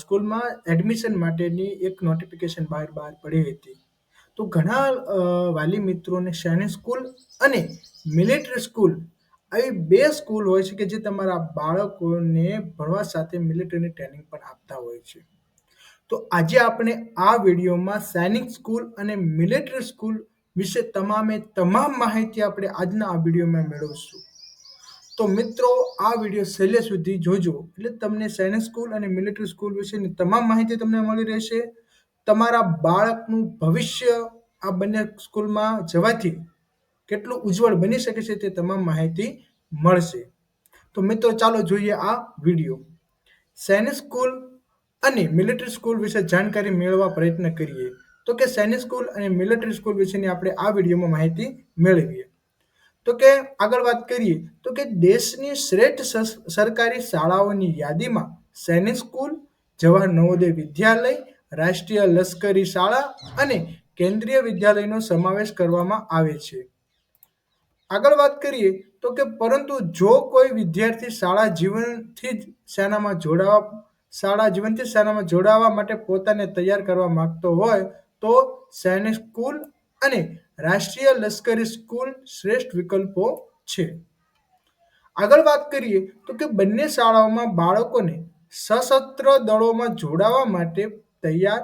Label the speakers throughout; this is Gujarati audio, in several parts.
Speaker 1: સ્કૂલમાં એડમિશન માટેની એક નોટિફિકેશન બહાર બહાર પડી હતી. તો ઘણા વાલી મિત્રોને સૈનિક સ્કૂલ અને મિલિટરી સ્કૂલ આવી બે સ્કૂલ હોય છે કે જે તમારા બાળકોને ભણવા સાથે મિલિટરીની ટ્રેનિંગ પણ આપતા હોય છે. તો આજે આપણે આ વિડીયોમાં સૈનિક સ્કૂલ અને મિલિટરી સ્કૂલ વિશે તમામે તમામ માહિતી આપણે આજના આ વિડીયોમાં મેળવશું. તો મિત્રો, આ વીડિયો છેલ્લે સુધી જોજો. એટલે તમને સૈનિક સ્કૂલ અને મિલિટરી સ્કૂલ વિશેની તમામ માહિતી તમને મળી રહેશે. તમારા બાળકનું ભવિષ્ય આ બંને સ્કૂલમાં જવાથી કેટલું ઉજ્જવળ બની શકે છે તે તમામ માહિતી મળશે. તો મિત્રો, ચાલો જોઈએ આ વીડિયો. સૈનિક સ્કૂલ અને મિલિટરી સ્કૂલ વિશે જાણકારી મેળવવા પ્રયત્ન કરીએ. તો કે સૈનિક સ્કૂલ અને મિલિટરી સ્કૂલ વિશેની આપણે આ વિડીયોમાં માહિતી મેળવીએ. તો કે આગળ વાત કરીએ, તો કે દેશની શ્રેષ્ઠ સરકારી શાળાઓની યાદીમાં સૈનિક સ્કૂલ, જવાહર નવોદય વિદ્યાલય, રાષ્ટ્રીય લશ્કરી શાળા અને કેન્દ્રીય વિદ્યાલયનો સમાવેશ કરવામાં આવે છે. આગળ વાત કરીએ, તો કે પરંતુ જો કોઈ વિદ્યાર્થી શાળા જીવનથી જ સેનામાં જોડાવા, શાળા જીવનથી સેનામાં જોડાવા માટે પોતાને તૈયાર કરવા માંગતો હોય, તો સૈનિક સ્કૂલ અને રાષ્ટ્રીય લશ્કરી સ્કૂલ શ્રેષ્ઠ વિકલ્પો છે. આગળ વાત કરીએ તો કે બંને શાળાઓમાં બાળકોને સશસ્ત્ર દળોમાં જોડાવા માટે તૈયાર,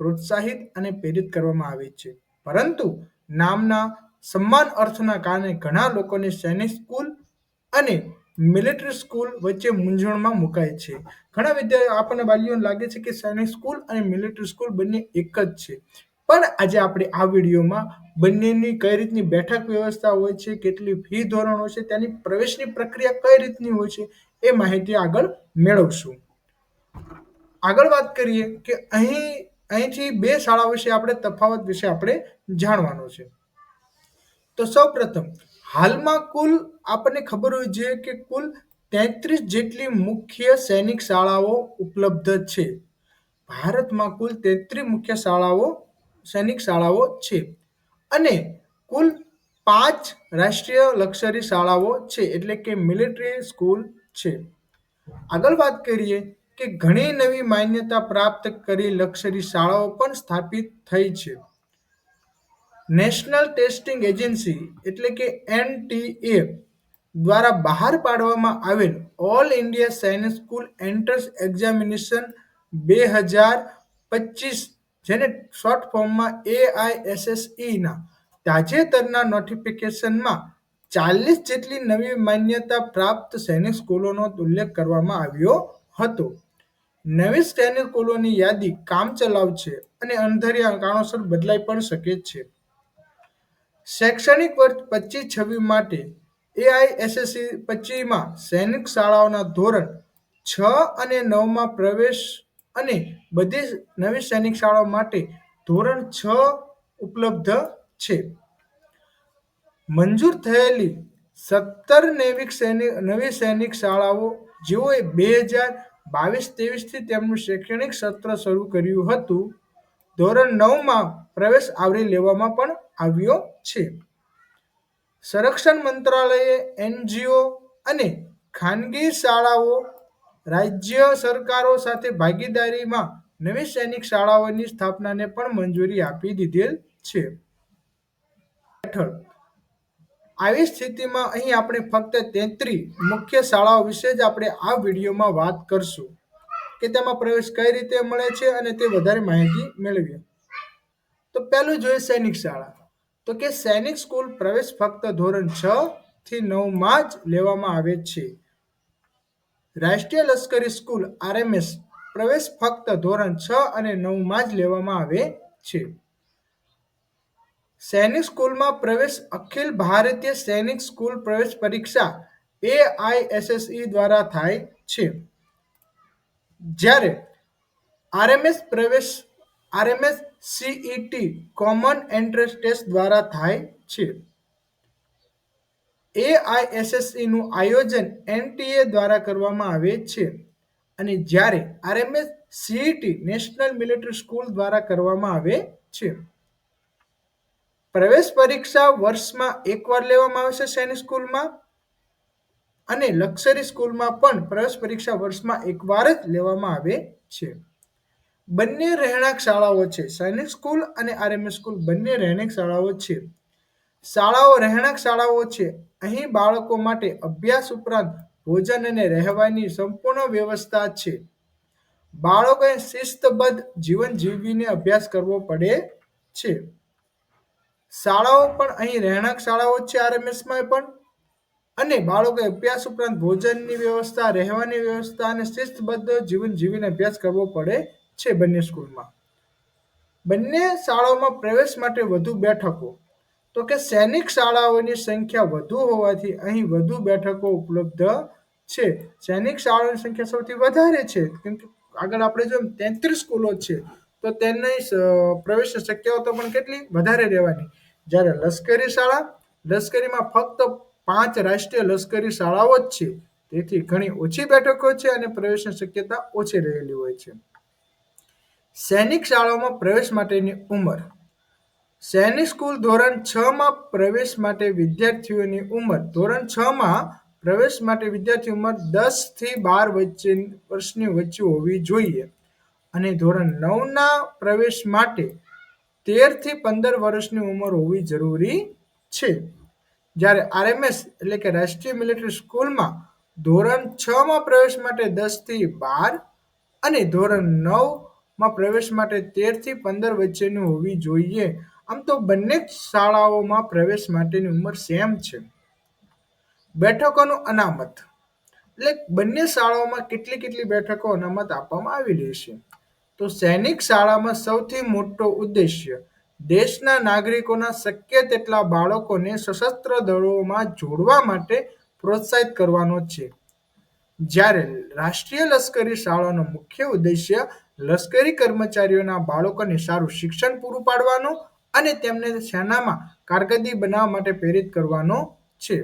Speaker 1: પ્રોત્સાહિત અને પ્રેરિત કરવામાં આવે છે. પરંતુ નામના સમાન અર્થના કારણે ઘણા લોકોને સૈનિક સ્કૂલ અને મિલિટરી સ્કૂલ વચ્ચે મૂંઝવણમાં મુકાય છે. ઘણા વિદ્યાર્થીઓ આપણને વાલીઓને લાગે છે કે સૈનિક સ્કૂલ અને મિલિટરી સ્કૂલ બંને એક જ છે. પણ આજે આપણે આ વિડીયોમાં બંનેની કઈ રીતની બેઠક વ્યવસ્થા હોય છે, કેટલી ફી ધોરણ હોય છે, તેની પ્રવેશની પ્રક્રિયા કઈ રીતની હોય છે, એ માહિતી આગળ મેળવશું. આગળ વાત કરીએ કે અહીં, અહીંથી બે શાળા વિશે આપણે તફાવત વિશે આપણે જાણવાનું છે. તો સૌપ્રથમ, હાલમાં કુલ આપણને ખબર હોય છે કે કુલ તેત્રીસ જેટલી મુખ્ય સૈનિક શાળાઓ ઉપલબ્ધ છે. ભારતમાં કુલ તેત્રીસ મુખ્ય શાળાઓ સૈનિક શાળાઓ છે. અને કુલ પાંચ રાષ્ટ્રીય લક્ષરી શાળાઓ છે, એટલે કે મિલિટરી સ્કૂલ છે. આગળ વાત કરીએ કે ઘણી નવી માન્યતા પ્રાપ્ત કરી લક્ષરી શાળાઓ પણ સ્થાપિત થઈ છે. નેશનલ ટેસ્ટિંગ એજન્સી, એટલે કે એનટીએ દ્વારા બહાર પાડવામાં આવેલ all India Sainik school entrance examination બે હજાર પચીસ જેને શોર્ટ ફોર્મમાં એઆઈએસએસઈના તાજેતરના નોટિફિકેશનમાં ચાલીસ જેટલી નવી માન્યતા પ્રાપ્ત સૈનિક સ્કૂલોનો ઉલ્લેખ કરવામાં આવ્યો હતો. નવી સૈનિક સ્કૂલોની યાદી કામચલાઉ છે અને અંધારિયા કારણોસર બદલાઈ પણ શકે છે. શૈક્ષણિક વર્ષ પચીસ છવ્વીસ માટે એઆઈએસએસસી પચીસમાં સૈનિક શાળાઓના ધોરણ છ અને નવમાં પ્રવેશ અને બધી નવી સૈનિક શાળાઓ માટે ધોરણ છ ઉપલબ્ધ છે. મંજૂર થયેલી સત્તર નૈવિક સૈનિક નવી સૈનિક શાળાઓ જેઓએ બે હજાર બાવીસ ત્રેવીસથી તેમનું શૈક્ષણિક સત્ર શરૂ કર્યું હતું, ધોરણ નવમાં પ્રવેશ આવરી લેવામાં પણ આવ્યો છે. સંરક્ષણ મંત્રાલયે એનજીઓ અને ખાનગી શાળાઓ રાજ્ય સરકારો સાથે ભાગીદારીમાં નવી સૈનિક શાળાઓની સ્થાપનાને પણ મંજૂરી આપી દીધેલ છે. હેઠળ. આવી સ્થિતિમાં અહીં આપણે ફક્ત તેત્રીસ મુખ્ય શાળાઓ વિશે જ આપણે આ વિડીયોમાં વાત કરશું. કે તેમાં પ્રવેશ કઈ રીતે મળે છે અને તે વધારે માહિતી મેળવીએ. તો પહેલું જોઈએ સૈનિક શાળા. તો કે સૈનિક સ્કૂલ પ્રવેશ ફક્ત ધોરણ છ થી નવમાં જ લેવામાં આવે છે. રાષ્ટ્રીય લશ્કરી સ્કૂલ આરએમએસ પ્રવેશ ફક્ત ધોરણ છ અને નવમાં જ લેવામાં આવે છે. સૈનિક સ્કૂલમાં પ્રવેશ અખિલ ભારતીય સૈનિક સ્કૂલ પ્રવેશ પરીક્ષા એઆઈએસએસઈ દ્વારા થાય છે. જ્યારે આરએમએસ પ્રવેશ RMS CET common entrance test દ્વારા થાય છે. એઆઈએસએસઈ નું આયોજન એનટીએ દ્વારા કરવામાં આવે છે. અને જ્યારે RMS CET national military school દ્વારા કરવામાં આવે છે. પ્રવેશ પરીક્ષા વર્ષમાં એકવાર લેવામાં આવશે સૈનિક સ્કૂલમાં? અને લક્ઝરી સ્કૂલમાં પણ પ્રવેશ પરીક્ષા વર્ષમાં એકવાર જ લેવામાં આવે છે. બંને રહેણાંક શાળાઓ છે. સૈનિક સ્કૂલ અને આરએમએસ સ્કૂલ બંને રહેણાંક શાળાઓ છે. શાળાઓ રહેણાંક શાળાઓ છે. અહીં બાળકો માટે અભ્યાસ ઉપરાંત ભોજન અને રહેવાની સંપૂર્ણ વ્યવસ્થા છે. બાળકોએ શિસ્તબદ્ધ જીવન જીવીને અભ્યાસ કરવો પડે છે. શાળાઓ પણ અહીં રહેણાંક શાળાઓ છે આરએમએસમાં પણ. અને બાળકોએ અભ્યાસ ઉપરાંત ભોજનની વ્યવસ્થા, રહેવાની વ્યવસ્થા અને શિસ્તબદ્ધ જીવન જીવીને અભ્યાસ કરવો પડે છે બંને સ્કૂલમાં. બંને શાળાઓમાં પ્રવેશ માટે વધુ બેઠકો. તો કે સૈનિક શાળાઓની સંખ્યા વધુ હોવાથી અહીં વધુ બેઠકો ઉપલબ્ધ છે. સૈનિક શાળાઓની સંખ્યા સૌથી વધારે છે. કેમ કે આગળ આપણે જો તેત્રીસ સ્કૂલો છે. તો તેની પ્રવેશ તો પણ કેટલી? વધારે રહેવાની. જ્યારે લશ્કરી શાળા, લશ્કરીમાં ફક્ત પાંચ રાષ્ટ્રીય લશ્કરી શાળાઓ જ છે. તેથી ઘણી ઓછી બેઠકો છે અને પ્રવેશની શક્યતા ઓછી રહેલી હોય છે. સૈનિક શાળાઓમાં પ્રવેશ માટેની ઉંમર સૈનિક સ્કૂલ ધોરણ છ માં પ્રવેશ માટે વિદ્યાર્થીઓની ઉંમર, ધોરણ છ માં પ્રવેશ માટે વિદ્યાર્થી ઉંમર દસથી બાર વચ્ચે વર્ષની વચ્ચે હોવી જોઈએ. અને ધોરણ નવના પ્રવેશ માટે તેરથી પંદર વર્ષની ઉંમર હોવી જરૂરી છે. જ્યારે આરએમએસ એટલે કે રાષ્ટ્રીય મિલિટરી સ્કૂલમાં ધોરણ છ માં પ્રવેશ માટે દસથી બાર અને ધોરણ નવમાં પ્રવેશ માટે તેરથી પંદર વચ્ચેની હોવી જોઈએ. આમ તો બંને શાળાઓમાં પ્રવેશ માટેની ઉંમર સેમ છે. બેઠકોનું અનામત. એટલે બંને શાળાઓમાં કેટલી કેટલી બેઠકો અનામત આપવામાં આવેલી છે. તો સૈનિક શાળામાં સૌથી મોટો ઉદ્દેશ્ય દેશના નાગરિકોના શક્ય તેટલા બાળકોને સશસ્ત્ર દળોમાં જોડવા માટે પ્રોત્સાહિત કરવાનો છે. જ્યારે રાષ્ટ્રીય લશ્કરી શાળાનો મુખ્ય ઉદ્દેશ્ય લશ્કરી કર્મચારીઓના બાળકોને સારું શિક્ષણ પૂરું પાડવાનું અને તેમને સેનામાં કારકિર્દી બનાવવા માટે પ્રેરિત કરવાનો છે.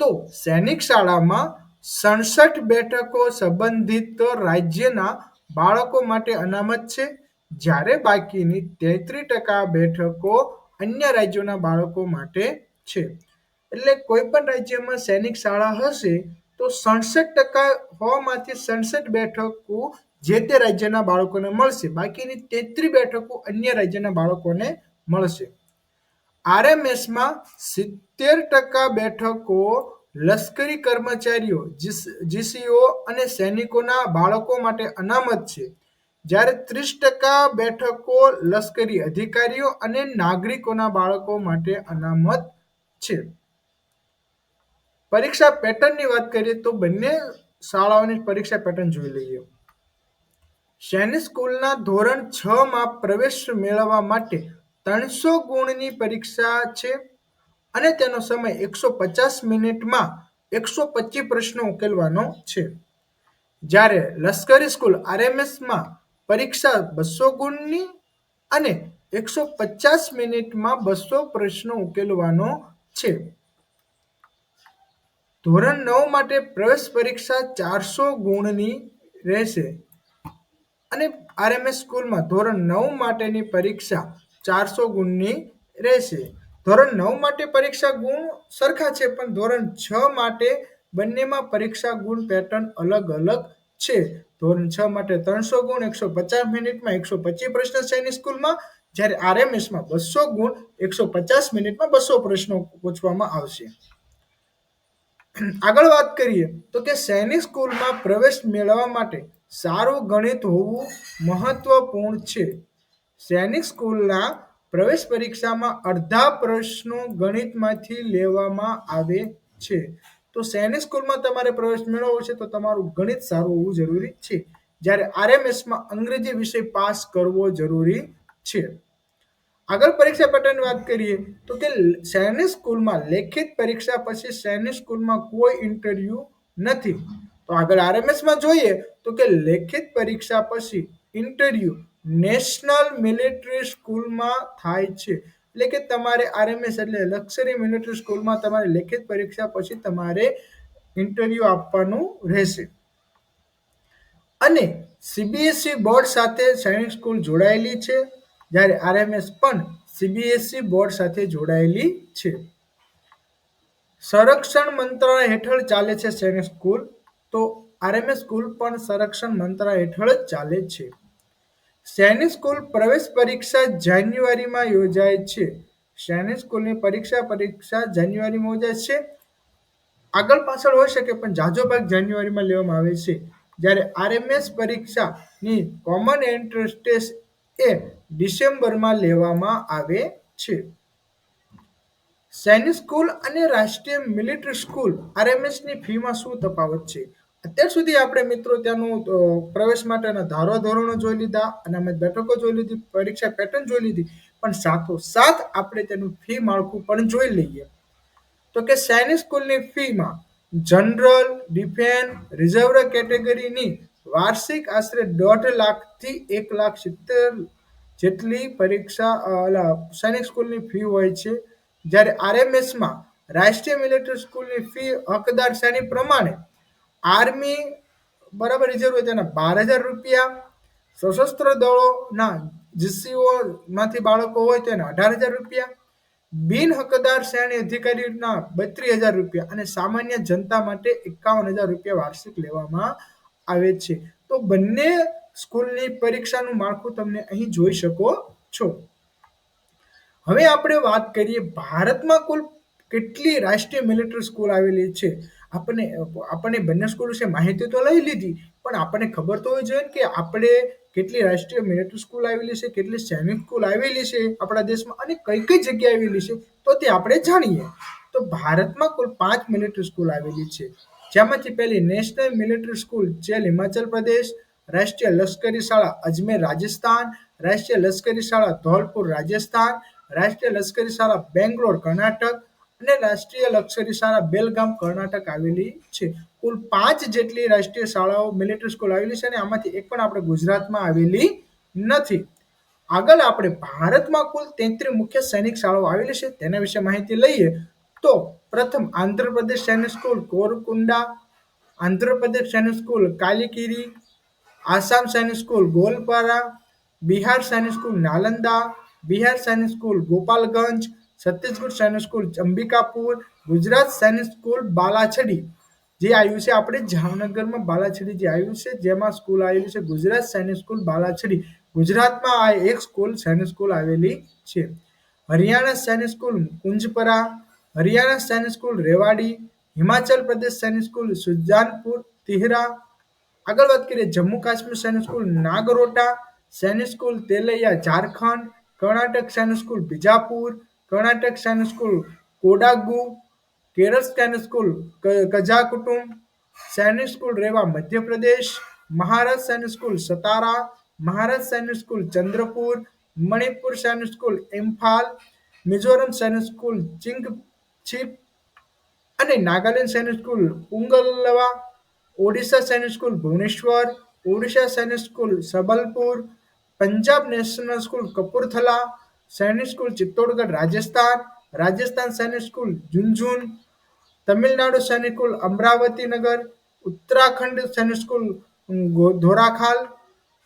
Speaker 1: તો સૈનિક શાળામાં સડસઠ બેઠકો સંબંધિત રાજ્યના બાળકો માટે અનામત છે. જ્યારે બાકીની તેત્રીસ ટકા બેઠકો અન્ય રાજ્યોના બાળકો માટે છે. એટલે કોઈ પણ રાજ્યમાં સૈનિક શાળા હશે તો સડસઠ ટકા હોવામાંથી સડસઠ બેઠકો જે તે રાજ્યના બાળકોને મળશે. બાકીની તેત્રીસ બેઠકો અન્ય રાજ્યના બાળકોને મળશે. આરએમએસમાં સિત્તેર ટકા બેઠકો લશ્કરી કર્મચારીઓ જીસીઓ અને સૈનિકોના બાળકો માટે અનામત છે. જ્યારે ત્રીસ ટકા બેઠકો લશ્કરી અધિકારીઓ અને નાગરિકોના બાળકો માટે અનામત છે. પરીક્ષા પેટર્નની વાત કરીએ તો બંને શાળાઓની પરીક્ષા પેટર્ન જોઈ લઈએ. સૈનિક સ્કૂલના ધોરણ છ માં પ્રવેશ મેળવવા માટે ત્રણસો ગુણની પરીક્ષા છે? અને તેનો સમય એકસો પચાસ મિનિટમાં એકસો પચીસ પ્રશ્નો ઉકેલવાનો છે. જ્યારે લશ્કરી સ્કૂલ આરએમએસમાં પરીક્ષા બસો ગુણની અને એકસો પચાસ મિનિટમાં બસો પ્રશ્નો ઉકેલવાનો છે. ધોરણ નવ માટે પ્રવેશ પરીક્ષા ચારસો ગુણની રહેશે. અને આરએમએસ સ્કૂલમાં ધોરણ નવ માટેની પરીક્ષા ચારસો ગુણની રહેશે. ધોરણ નવ માટે પરીક્ષા ગુણ સરખા છે, પણ ધોરણ છ માટે બંનેમાં પરીક્ષા ગુણ પેટર્ન અલગ અલગ છે. ધોરણ છ માટે ત્રણસો ગુણ, એકસો પચાસ મિનિટમાં એકસો પચીસ પ્રશ્ન સૈનિક સ્કૂલમાં. જ્યારે આરએમએસમાં બસો ગુણ, એકસો પચાસ મિનિટમાં બસો પ્રશ્નો પૂછવામાં આવશે. આગળ વાત કરીએ તો કે સૈનિક સ્કૂલમાં પ્રવેશ મેળવવા માટે સારું ગણિત હોવું મહત્વપૂર્ણ છે. સૈનિક સ્કૂલના પ્રવેશ પરીક્ષામાં અડધા પ્રશ્નો ગણિતમાંથી લેવામાં આવે છે. તો સૈનિક સ્કૂલમાં તમારે પ્રવેશ મેળવવો છે તો તમારું ગણિત સારું હોવું જરૂરી છે. જ્યારે આરએમએસમાં અંગ્રેજી વિષય પાસ કરવો જરૂરી છે. આગળ પરીક્ષા પેટર્ન વાત કરીએ તો કે સૈનિક સ્કૂલમાં લેખિત પરીક્ષા પછી સૈનિક સ્કૂલમાં કોઈ ઇન્ટરવ્યુ નથી. તો આગળ આરએમએસમાં જોઈએ તો કે લેખિત પરીક્ષા પછી ઇન્ટરવ્યુ નેશનલ મિલિટરી સ્કૂલમાં થાય છે. એટલે કે તમારે આરએમએસ એટલે લક્ઝરી મિલિટરી સ્કૂલમાં તમારે લેખિત પરીક્ષા પછી તમારે ઇન્ટરવ્યુ આપવાનું રહેશે. અને સીબીએસઈ બોર્ડ સાથે સૈનિક સ્કૂલ જોડાયેલી છે. જ્યારે આરએમએસ પણ સીબીએસઈ બોર્ડ સાથે જોડાયેલી છે. સંરક્ષણ મંત્રાલય હેઠળ ચાલે છે સૈનિક સ્કૂલ તો આરએમએસ સ્કૂલ પણ સંરક્ષણ મંત્રાલય હેઠળ જ ચાલે છે. સૈનિક સ્કૂલ પ્રવેશ પરીક્ષા જાન્યુઆરીમાં યોજાય છે? સૈનિક સ્કૂલની પરીક્ષા પરીક્ષા જાન્યુઆરીમાં યોજાય છે? આગળ પાછળ હોઈ શકે, પણ જાજો ભાગ જાન્યુઆરીમાં લેવામાં આવે છે. જ્યારે આરએમએસ પરીક્ષાની કોમન એન્ટ્રન્સ ટેસ્ટ એ ડિસેમ્બરમાં લેવામાં આવે છે. સૈનિક સ્કૂલ અને રાષ્ટ્રીય મિલિટરી સ્કૂલ આરએમએસની ફીમાં શું તફાવત છે? અત્યાર સુધી આપણે મિત્રો ત્યાંનું પ્રવેશ માટેના ધારો ધોરણો જોઈ લીધા અને અમે બેઠકો જોઈ લીધી, પરીક્ષા પેટર્ન જોઈ લીધી, પણ સાથોસાથ આપણે તેનું ફી માળખું પણ જોઈ લઈએ. તો કે સૈનિક સ્કૂલની ફીમાં જનરલ, ડિફેન્સ, રિઝર્વ કેટેગરીની વાર્ષિક આશરે દોઢ લાખથી એક લાખ સિત્તેર જેટલી પરીક્ષા સૈનિક સ્કૂલની ફી હોય છે. જ્યારે આરએમએસમાં રાષ્ટ્રીય મિલિટરી સ્કૂલની ફી હકદાર શ્રેણી પ્રમાણે આર્મી બરાબર રિઝર્વ તેના બાર હજાર રૂપિયા, સશસ્ત્ર દળોના જીસીઓમાંથી બાળકો હોય તેના અઢાર હજાર રૂપિયા, બિન હકદાર શ્રેણી અધિકારીના બત્રીસ હજાર રૂપિયા અને સામાન્ય જનતા માટે એકાવન હજાર રૂપિયા વાર્ષિક લેવામાં આવે છે. તો બંને સ્કૂલની પરીક્ષાનું માળખું તમને અહીં જોઈ શકો છો. હવે આપણે વાત કરીએ ભારતમાં કુલ કેટલી રાષ્ટ્રીય મિલિટરી સ્કૂલ આવેલી છે? આપણને આપણને બંને સ્કૂલ વિશે માહિતી તો લઈ લીધી, પણ આપણને ખબર તો હોવી જોઈએ કે આપણે કેટલી રાષ્ટ્રીય મિલિટરી સ્કૂલ આવેલી છે, કેટલી સૈનિક સ્કૂલ આવેલી છે આપણા દેશમાં અને કઈ કઈ જગ્યાએ આવેલી છે, તો તે આપણે જાણીએ. તો ભારતમાં કુલ પાંચ મિલિટરી સ્કૂલ આવેલી છે. જેમાંથી પહેલી national military school Chail Himachal Pradesh, રાષ્ટ્રીય લશ્કરી શાળા અજમેર રાજસ્થાન, રાષ્ટ્રીય લશ્કરી શાળા ધોલપુર રાજસ્થાન રાષ્ટ્રીય લશ્કરી શાળા બેંગ્લોર, કર્ણાટક અને રાષ્ટ્રીય લશ્કરી શાળા બેલગામ, કર્ણાટક આવેલી છે. કુલ પાંચ જેટલી રાષ્ટ્રીય શાળાઓ મિલિટરી સ્કૂલ આવેલી છે અને આમાંથી એક પણ આપણે ગુજરાતમાં આવેલી નથી. આગળ આપણે ભારતમાં કુલ તેત્રીસ મુખ્ય સૈનિક શાળાઓ આવેલી છે, તેના વિશે માહિતી લઈએ તો પ્રથમ આંધ્રપ્રદેશ સૈનિક સ્કૂલ કોરકુંડા આંધ્રપ્રદેશ સૈનિક સ્કૂલ કાલીકીરી, આસામ સૈનિક સ્કૂલ ગોલપારા, બિહાર સૈનિક સ્કૂલ નાલંદા બિહાર સૈનિક સ્કૂલ, ગોપાલગંજ, છત્તીસગઢ સૈનિક સ્કૂલ અંબિકાપુર ગુજરાત સૈનિક સ્કૂલ, બાલાછડી. જે આવ્યું છે આપણે જામનગરમાં બાલાછડી જે આવ્યું છે, જેમાં સ્કૂલ આવેલી છે ગુજરાત સૈનિક સ્કૂલ, બાલાછડી. ગુજરાતમાં આ એક સ્કૂલ સૈનિક સ્કૂલ આવેલી છે. હરિયાણા સૈનિક સ્કૂલ, કુંજપરા. હરિયાણા સૈનિક સ્કૂલ, રેવાડી. હિમાચલ પ્રદેશ સૈનિક સ્કૂલ, સુજાનપુર, તિહરા. આગળ વાત કરીએ જમ્મુ કાશ્મીર સૈનિક સ્કૂલ, નાગરોટા. સૈનિક સ્કૂલ, તેલૈયા, ઝારખંડ. કર્ણાટક સૈનિક સ્કૂલ બીજાપુર કર્ણાટક સૈનિક સ્કૂલ કોડાગુ કેરળ સૈનિક સ્કૂલ કજા કુટુંબ સૈનિક સ્કૂલ રેવા મધ્યપ્રદેશ મહારાષ્ટ્ર સૈનિક સ્કૂલ સતારા મહારાષ્ટ્ર સૈનિક સ્કૂલ ચંદ્રપુર મણિપુર સૈનિક સ્કૂલ ઇમ્ફાલ મિઝોરમ સૈનિક સ્કૂલ ચિંગછીપ અને નાગાલેન્ડ સૈનિક સ્કૂલ ઉંગલવા ઓડિશા સૈનિક school Bhubaneswar Odisha Sainik school Sambalpur Punjab national school Kapurthala, Sainik school Chittorgarh, Rajasthan Rajasthan સૈનિક સ્કૂલ ઝુંઝુન, તમિલનાડુ સૈનિક સ્કૂલ અમરાવતી નગર ઉત્તરાખંડ સૈનિક સ્કૂલ ધોરાખાલ,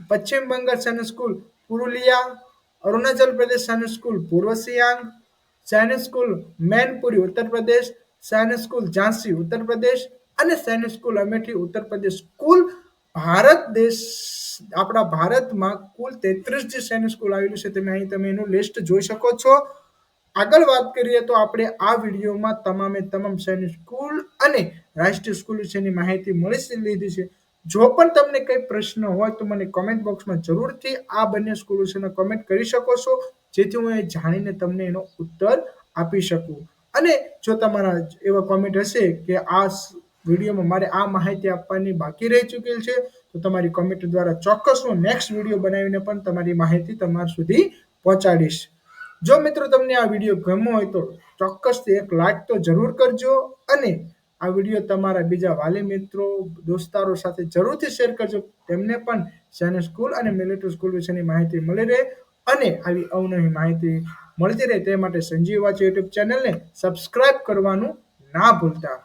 Speaker 1: પશ્ચિમ બંગાળ સૈનિક સ્કૂલ પુરુલિયા, અરુણાચલ પ્રદેશ સૈનિક સ્કૂલ પૂર્વ સિયાંગ, સૈનિક સ્કૂલ મેનપુરી ઉત્તર પ્રદેશ, સૈનિક સ્કૂલ ઝાંસી ઉત્તર પ્રદેશ અને સૈનિક સ્કૂલ અમેઠી ઉત્તર પ્રદેશ કુલ ભારત દેશ, આપણા ભારતમાં કુલ તેત્રીસ જે સૈન્ય સ્કૂલ આવેલું છે. તમે અહીં, તમે એનું લિસ્ટ જોઈ શકો છો. આગળ વાત કરીએ તો આપણે આ વિડીયોમાં તમામે તમામ સૈન્ય સ્કૂલ અને રાષ્ટ્રીય સ્કૂલ વિશેની માહિતી મળી લીધી છે. જો પણ તમને કંઈ પ્રશ્ન હોય તો મને કોમેન્ટ બોક્સમાં જરૂરથી આ બંને સ્કૂલ વિશેનો કોમેન્ટ કરી શકો છો. જેથી હું એ જાણીને તમને એનો ઉત્તર આપી શકું. અને જો તમારા એવા કોમેન્ટ હશે કે આ વિડીયોમાં મારે આ માહિતી આપવાની બાકી રહી ચૂકેલ છે. તો તમારી કોમેન્ટ દ્વારા ચોક્કસ હું નેક્સ્ટ વીડિયો બનાવીને પણ તમારી માહિતી તમારા સુધી પહોંચાડીશ. જો મિત્રો તમને આ વીડિયો ગમ્યો હોય તો ચોક્કસથી એક લાઈક તો જરૂર કરજો અને આ વીડિયો તમારા બીજા વાલી મિત્રો, દોસ્તારો સાથે જરૂરથી શેર કરજો. તેમને પણ સેને સ્કૂલ અને મિલિટરી સ્કૂલ વિશેની માહિતી મળી રહે અને આવી અવનવી માહિતી મળતી રહે તે માટે સંજીવ વાચ યુટ્યુબ ચેનલને સબસ્ક્રાઇબ કરવાનું ના ભૂલતા.